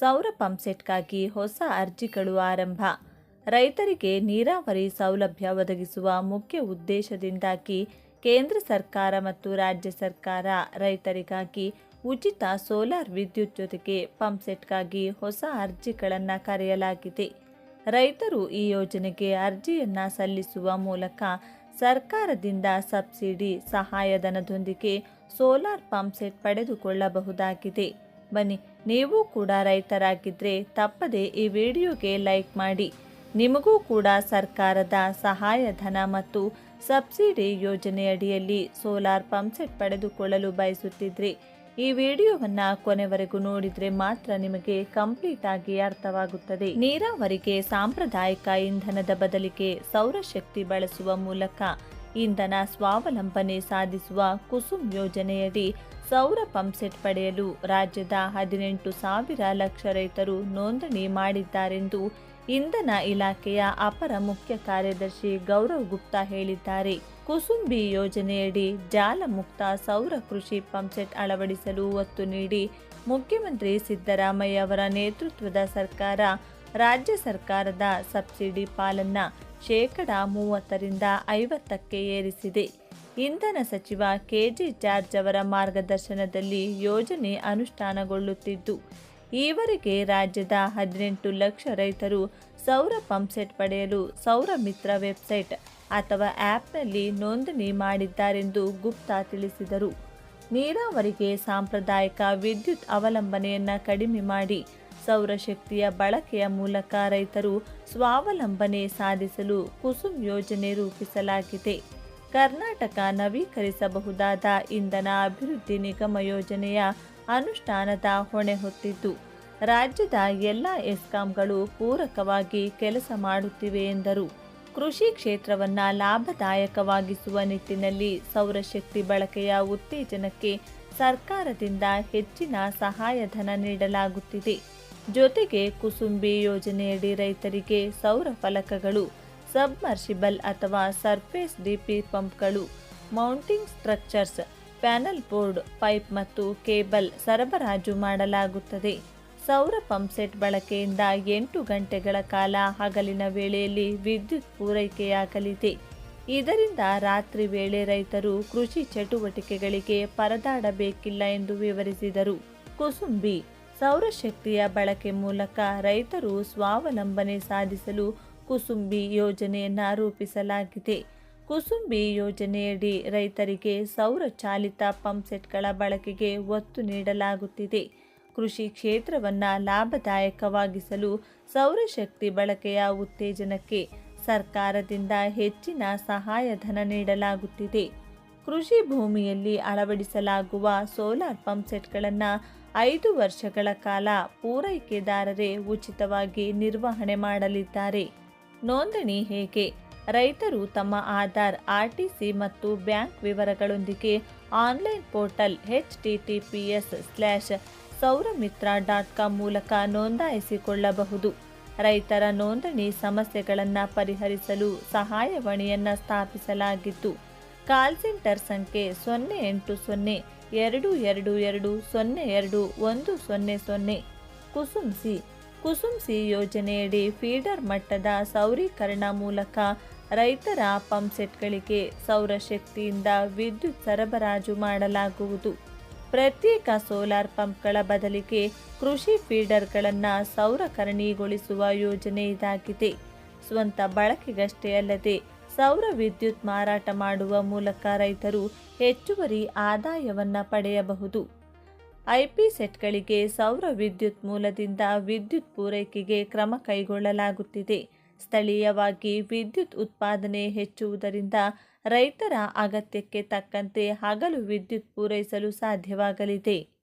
ಸೌರ ಪಂಪ್ಸೆಟ್ಗಾಗಿ ಹೊಸ ಅರ್ಜಿಗಳು ಆರಂಭ. ರೈತರಿಗೆ ನೀರಾವರಿ ಸೌಲಭ್ಯ ಒದಗಿಸುವ ಮುಖ್ಯ ಉದ್ದೇಶದಿಂದಾಗಿ ಕೇಂದ್ರ ಸರ್ಕಾರ ಮತ್ತು ರಾಜ್ಯ ಸರ್ಕಾರ ರೈತರಿಗಾಗಿ ಉಚಿತ ಸೋಲಾರ್ ವಿದ್ಯುತ್ ಜೊತೆಗೆ ಪಂಪ್ಸೆಟ್ಗಾಗಿ ಹೊಸ ಅರ್ಜಿಗಳನ್ನು ಕರೆಯಲಾಗಿದೆ. ರೈತರು ಈ ಯೋಜನೆಗೆ ಅರ್ಜಿಯನ್ನು ಸಲ್ಲಿಸುವ ಮೂಲಕ ಸರ್ಕಾರದಿಂದ ಸಬ್ಸಿಡಿ, ಸಹಾಯಧನದೊಂದಿಗೆ ಸೋಲಾರ್ ಪಂಪ್ಸೆಟ್ ಪಡೆದುಕೊಳ್ಳಬಹುದಾಗಿದೆ. ಬನ್ನಿ, ನೀವು ಕೂಡ ರೈತರಾಗಿದ್ದರೆ ತಪ್ಪದೆ ಈ ವಿಡಿಯೋಗೆ ಲೈಕ್ ಮಾಡಿ. ನಿಮಗೂ ಕೂಡ ಸರ್ಕಾರದ ಸಹಾಯಧನ ಮತ್ತು ಸಬ್ಸಿಡಿ ಯೋಜನೆಯಡಿಯಲ್ಲಿ ಸೋಲಾರ್ ಪಂಪ್ಸೆಟ್ ಪಡೆದುಕೊಳ್ಳಲು ಬಯಸುತ್ತಿದ್ರಿ, ಈ ವಿಡಿಯೋವನ್ನು ಕೊನೆವರೆಗೂ ನೋಡಿದರೆ ಮಾತ್ರ ನಿಮಗೆ ಕಂಪ್ಲೀಟ್ ಆಗಿ ಅರ್ಥವಾಗುತ್ತದೆ. ನೀರಾವರಿಗೆ ಸಾಂಪ್ರದಾಯಿಕ ಇಂಧನದ ಬದಲಿಗೆ ಸೌರಶಕ್ತಿ ಬಳಸುವ ಮೂಲಕ ಇಂಧನ ಸ್ವಾವಲಂಬನೆ ಸಾಧಿಸುವ ಕುಸುಮ್ ಯೋಜನೆಯಡಿ ಸೌರ ಪಂಪ್ಸೆಟ್ ಪಡೆಯಲು ರಾಜ್ಯದ ಹದಿನೆಂಟು ಸಾವಿರ ಲಕ್ಷ ರೈತರು ನೋಂದಣಿ ಮಾಡಿದ್ದಾರೆಂದು ಇಂಧನ ಇಲಾಖೆಯ ಅಪರ ಮುಖ್ಯ ಕಾರ್ಯದರ್ಶಿ ಗೌರವ್ ಗುಪ್ತಾ ಹೇಳಿದ್ದಾರೆ. ಕುಸುಂಬಿ ಯೋಜನೆಯಡಿ ಜಾಲಮುಕ್ತ ಸೌರ ಕೃಷಿ ಪಂಪ್ಸೆಟ್ ಅಳವಡಿಸಲು ಒತ್ತು ನೀಡಿ ಮುಖ್ಯಮಂತ್ರಿ ಸಿದ್ದರಾಮಯ್ಯ ಅವರ ನೇತೃತ್ವದ ಸರ್ಕಾರ ರಾಜ್ಯ ಸರ್ಕಾರದ ಸಬ್ಸಿಡಿ ಪಾಲನ್ನ ಶೇಕಡ ಮೂವತ್ತರಿಂದ ಐವತ್ತಕ್ಕೆ ಏರಿಸಿದೆ. ಇಂಧನ ಸಚಿವ ಕೆಜೆ ಜಾರ್ಜ್ ಅವರ ಮಾರ್ಗದರ್ಶನದಲ್ಲಿ ಯೋಜನೆ ಅನುಷ್ಠಾನಗೊಳ್ಳುತ್ತಿದ್ದು, ಈವರೆಗೆ ರಾಜ್ಯದ ಹದಿನೆಂಟು ಲಕ್ಷ ರೈತರು ಸೌರ ಪಂಪ್ಸೆಟ್ ಪಡೆಯಲು ಸೌರ ಮಿತ್ರ ವೆಬ್ಸೈಟ್ ಅಥವಾ ಆ್ಯಪ್ನಲ್ಲಿ ನೋಂದಣಿ ಮಾಡಿದ್ದಾರೆಂದು ಗುಪ್ತಾ ತಿಳಿಸಿದರು. ನೀರಾವರಿಗೆ ಸಾಂಪ್ರದಾಯಿಕ ವಿದ್ಯುತ್ ಅವಲಂಬನೆಯನ್ನು ಕಡಿಮೆ ಮಾಡಿ ಸೌರಶಕ್ತಿಯ ಬಳಕೆಯ ಮೂಲಕ ರೈತರು ಸ್ವಾವಲಂಬನೆ ಸಾಧಿಸಲು ಕುಸುಮ್ ಯೋಜನೆ ರೂಪಿಸಲಾಗಿದೆ. ಕರ್ನಾಟಕ ನವೀಕರಿಸಬಹುದಾದ ಇಂಧನ ಅಭಿವೃದ್ಧಿ ನಿಗಮ ಯೋಜನೆಯ ಅನುಷ್ಠಾನದ ಹೊಣೆ ಹೊತ್ತಿದ್ದು, ರಾಜ್ಯದ ಎಲ್ಲ ಎಸ್ಕಾಂಗಳು ಪೂರಕವಾಗಿ ಕೆಲಸ ಮಾಡುತ್ತಿವೆ ಎಂದರು. ಕೃಷಿ ಕ್ಷೇತ್ರವನ್ನು ಲಾಭದಾಯಕವಾಗಿಸುವ ನಿಟ್ಟಿನಲ್ಲಿ ಸೌರಶಕ್ತಿ ಬಳಕೆಯ ಉತ್ತೇಜನಕ್ಕೆ ಸರ್ಕಾರದಿಂದ ಹೆಚ್ಚಿನ ಸಹಾಯಧನ ನೀಡಲಾಗುತ್ತಿದೆ. ಜೊತೆಗೆ ಕುಸುಂಬಿ ಯೋಜನೆಯಡಿ ರೈತರಿಗೆ ಸೌರ ಫಲಕಗಳು ಸಬ್ಮರ್ಷಿಬಲ್ ಅಥವಾ ಸರ್ಫೇಸ್ ಡಿಪಿ ಪಂಪ್ಗಳು, mounting structures, panel board, pipe ಮತ್ತು ಕೇಬಲ್ ಸರಬರಾಜು ಮಾಡಲಾಗುತ್ತದೆ. ಸೌರ ಪಂಪ್ಸೆಟ್ ಬಳಕೆಯಿಂದ ಎಂಟು ಗಂಟೆಗಳ ಕಾಲ ಹಗಲಿನ ವೇಳೆಯಲ್ಲಿ ವಿದ್ಯುತ್ ಪೂರೈಕೆಯಾಗಲಿದೆ. ಇದರಿಂದ ರಾತ್ರಿ ವೇಳೆ ರೈತರು ಕೃಷಿ ಚಟುವಟಿಕೆಗಳಿಗೆ ಪರದಾಡಬೇಕಿಲ್ಲ ಎಂದು ವಿವರಿಸಿದರು. ಕುಸುಂಬಿ ಸೌರಶಕ್ತಿಯ ಬಳಕೆ ಮೂಲಕ ರೈತರು ಸ್ವಾವಲಂಬನೆ ಸಾಧಿಸಲು ಕುಸುಂಬಿ ಯೋಜನೆಯನ್ನು ರೂಪಿಸಲಾಗಿದೆ. ಕುಸುಂಬಿ ಯೋಜನೆಯಡಿ ರೈತರಿಗೆ ಸೌರ ಚಾಲಿತ ಪಂಪ್ಸೆಟ್ಗಳ ಬಳಕೆಗೆ ಒತ್ತು ನೀಡಲಾಗುತ್ತಿದೆ. ಕೃಷಿ ಕ್ಷೇತ್ರವನ್ನು ಲಾಭದಾಯಕವಾಗಿಸಲು ಸೌರಶಕ್ತಿ ಬಳಕೆಯ ಉತ್ತೇಜನಕ್ಕೆ ಸರ್ಕಾರದಿಂದ ಹೆಚ್ಚಿನ ಸಹಾಯಧನ ನೀಡಲಾಗುತ್ತಿದೆ. ಕೃಷಿ ಭೂಮಿಯಲ್ಲಿ ಅಳವಡಿಸಲಾಗುವ ಸೋಲಾರ್ ಪಂಪ್ ಸೆಟ್ಗಳನ್ನು ಐದು ವರ್ಷಗಳ ಕಾಲ ಪೂರೈಕೆದಾರರೇ ಉಚಿತವಾಗಿ ನಿರ್ವಹಣೆ ಮಾಡಲಿದ್ದಾರೆ. ನೋಂದಣಿ ಹೇಗೆ? ರೈತರು ತಮ್ಮ ಆಧಾರ್ ಆರ್ಟಿಸಿ ಮತ್ತು bank ವಿವರಗಳೊಂದಿಗೆ online portal H T T P S slash Souramitra dot com ಮೂಲಕ ನೋಂದಾಯಿಸಿಕೊಳ್ಳಬಹುದು. ರೈತರ ನೋಂದಣಿ ಸಮಸ್ಯೆಗಳನ್ನು ಪರಿಹರಿಸಲು ಸಹಾಯವಾಣಿಯನ್ನು ಸ್ಥಾಪಿಸಲಾಗಿದ್ದು ಕಾಲ್ ಸೆಂಟರ್ ಸಂಖ್ಯೆ ಸೊನ್ನೆ ಎಂಟು ಸೊನ್ನೆ ಎರಡು ಎರಡು ಎರಡು ಸೊನ್ನೆ ಎರಡು ಒಂದು ಸೊನ್ನೆ ಸೊನ್ನೆ. ಕುಸುಮ್ಸಿ ಕುಸುಮ್ಸಿ ಯೋಜನೆಯಡಿ ಫೀಡರ್ ಮಟ್ಟದ ಸೌರೀಕರಣ ಮೂಲಕ ರೈತರ ಪಂಪ್ಸೆಟ್ಗಳಿಗೆ ಸೌರಶಕ್ತಿಯಿಂದ ವಿದ್ಯುತ್ ಸರಬರಾಜು ಮಾಡಲಾಗುವುದು. ಪ್ರತ್ಯೇಕ ಸೋಲಾರ್ ಪಂಪ್ಗಳ ಬದಲಿಗೆ ಕೃಷಿ ಫೀಡರ್ಗಳನ್ನು ಸೌರಕರಣೀಗೊಳಿಸುವ ಯೋಜನೆ ಇದಾಗಿದೆ. ಸ್ವಂತ ಬಳಕೆಗಷ್ಟೇ ಅಲ್ಲದೆ ಸೌರ ವಿದ್ಯುತ್ ಮಾರಾಟ ಮಾಡುವ ಮೂಲಕ ರೈತರು ಹೆಚ್ಚುವರಿ ಆದಾಯವನ್ನು ಪಡೆಯಬಹುದು. ಐಪಿ ಸೆಟ್ಗಳಿಗೆ ಸೌರ ವಿದ್ಯುತ್ ಮೂಲದಿಂದ ವಿದ್ಯುತ್ ಪೂರೈಕೆಗೆ ಕ್ರಮ ಕೈಗೊಳ್ಳಲಾಗುತ್ತಿದೆ. ಸ್ಥಳೀಯವಾಗಿ ವಿದ್ಯುತ್ ಉತ್ಪಾದನೆ ಹೆಚ್ಚುವುದರಿಂದ ರೈತರ ಅಗತ್ಯಕ್ಕೆ ತಕ್ಕಂತೆ ಹಗಲು ವಿದ್ಯುತ್ ಪೂರೈಸಲು ಸಾಧ್ಯವಾಗಲಿದೆ.